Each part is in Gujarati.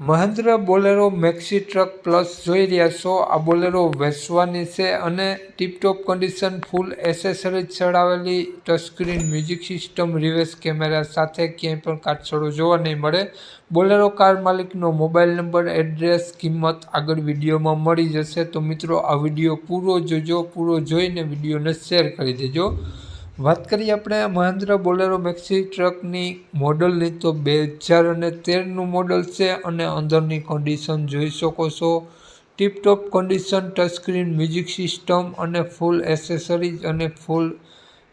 Mahindra Bolero maxi truck plus જોઈ રહ્યા છો. આ બોલેરો વેચવાની છે અને tiptop condition full accessories ચડાવેલી touchscreen music system reverse camera સાથે ક્યાંય પણ કાટછડો જોવા નહીં મળે. બોલેરો કાર માલિકનો મોબાઈલ નંબર એડ્રેસ કિંમત આગળ વિડીયોમાં મળી જશે. તો મિત્રો, આ વીડિયો પૂરો જોજો. પૂરો જોઈને વિડીયોને શેર કરી દેજો. વાત કરીએ આપણે મહેન્દ્ર બોલેરો મેક્સી ટ્રકની મોડલની તો બે હજાર અને તેરનું મોડલ છે અને અંદરની કન્ડિશન જોઈ શકો છો. Tiptop condition touchscreen music system અને ફૂલ એસેસરીઝ અને ફૂલ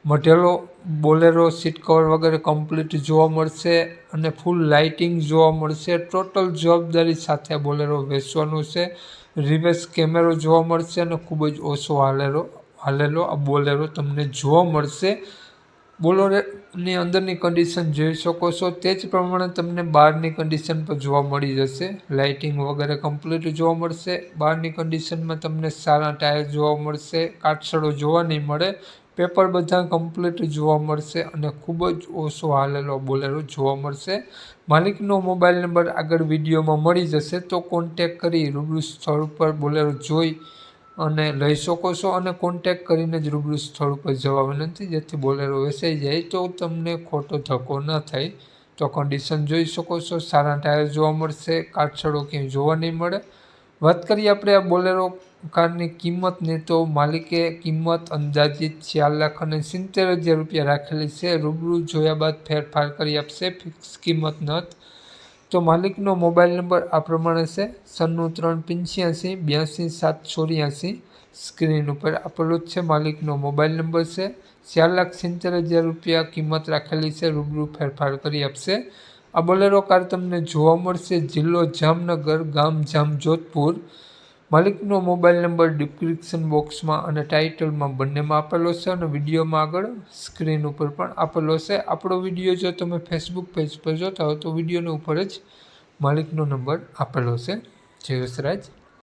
મઢેલો બોલેરો સીટ કવર વગેરે કમ્પ્લીટ જોવા મળશે અને ફૂલ લાઇટિંગ જોવા મળશે. ટોટલ જવાબદારી સાથે બોલેરો વેચવાનું છે. રિવર્સ કેમેરો જોવા મળશે અને ખૂબ જ ઓછો હાલેલો હાલેલો, આ બોલેરો તમને જોવા મળશે. બોલેરોની અંદરની કન્ડિશન જોઈ શકો છો. તે જ પ્રમાણે તમને બહારની કન્ડિશન પણ જોવા મળી જશે. લાઇટિંગ વગેરે કમ્પ્લીટ જોવા મળશે. બહારની કન્ડિશનમાં તમને સારા ટાયર જોવા મળશે. કાટસડો જોવા નહીં મળે. પેપર બધા કમ્પ્લીટ જોવા મળશે અને ખૂબ જ ઓછો હાલેલો બોલેરો જોવા મળશે. માલિકનો મોબાઈલ નંબર આગળ વિડીયોમાં મળી જશે તો કોન્ટેક કરી રૂબરૂ સ્થળ ઉપર બોલેરો જોઈ અને લઈ શકો છો અને કોન્ટેક કરીને જ રૂબરૂ સ્થળ ઉપર જવા વિનંતી, જેથી બોલેરો વેચાઈ જાય. તો તમને ખોટો ધક્કો ન થાય, તો કન્ડિશન જોઈ શકો છો. સારા ટાયર જોવા મળશે, કાટછડો ક્યાંય જોવા નહીં મળે. વાત કરીએ આપણે આ બોલેરો કારની કિંમતની, તો માલિકે કિંમત અંદાજિત ચાર લાખ અને સિત્તેર હજાર રૂપિયા રાખેલી છે. રૂબરૂ જોયા બાદ ફેરફાર કરી આપશે. ફિક્સ કિંમત નથ તો માલિકનો મોબાઈલ નંબર આ પ્રમાણે છે, સન્નું ત્રણ પંચ્યાસી, બ્યાસી સાત ચોર્યાસી. સ્ક્રીન ઉપર આપેલો જ છે, માલિકનો મોબાઈલ નંબર છે. ચાર લાખ સિત્તેર હજાર રૂપિયા કિંમત રાખેલી છે, રૂબરૂ ફેરફાર કરી આપશે. આ બોલેરો કાર તમને જોવા મળશે, જિલ્લો જામનગર, ગામ જામ જોધપુર માલિકનો મોબાઈલ નંબર ડિસ્ક્રિપ્શન બોક્સમાં અને ટાઇટલમાં બંનેમાં આપેલો છે અને વિડીયોમાં આગળ સ્ક્રીન ઉપર પણ આપેલો છે. આપણો વીડિયો જો તમે ફેસબુક પેજ પર જોતા હો તો વિડીયોની ઉપર જ માલિકનો નંબર આપેલો છે. જય વસરાજ